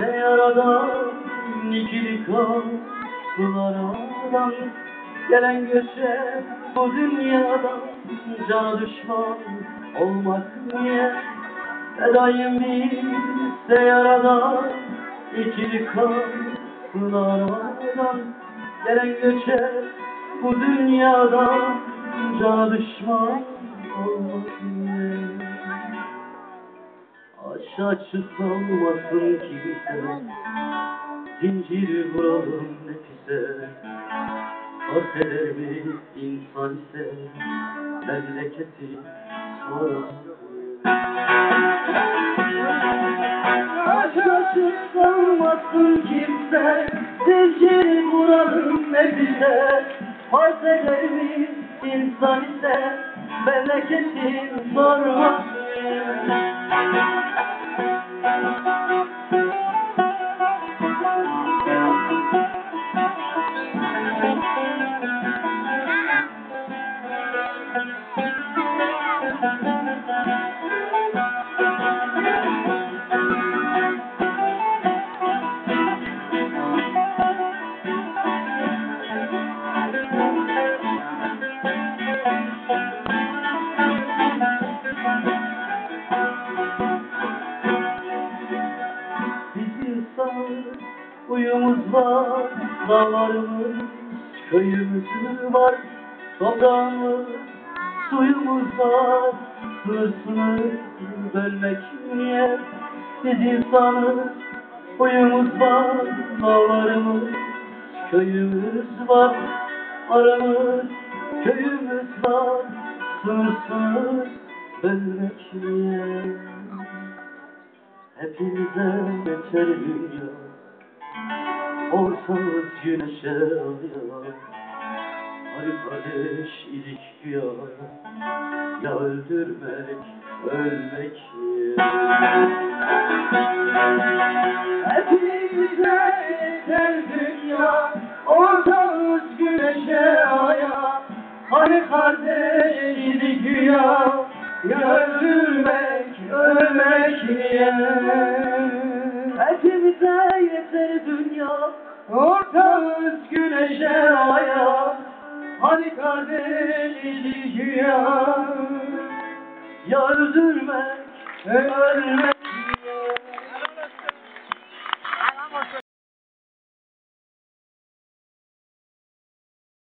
Yaradan ikili kapılardan Gelen göçe bu dünyadan Cana düşman olmak niye? Fedayım bir seyaradan ikili kapılardan Gelen göçe bu dünyadan Cana düşman olmak niye? Aşağı açık kalmasın kimse Zinciri vuralım nefise Fark mi insan ise Memleketi sorasın Aşağı kalmasın kimse. Zinciri vuralım nefise Fark eder mi insan ise. Memleketi sormasın uyumuz var, dağlarımız, köyümüz var, toprağımız, suyumuz var, sınırsız bölmek niye? Biz insanız, uyumuz var, dağlarımız, köyümüz var, aramız, köyümüz var, sınırsız bölmek niye? Hepimize yeter dünya Ortamız güneşe alıyor Hani kardeş idik güya Ya öldürmek, ölmek Hepimize yeter dünya. Ortamız güneşe aya. Hani kardeş idik güya Ya öldürmek, ölmek niye Hepimize güneşe aya Hani kardeş idik güya. Ya öldürmek, ölmek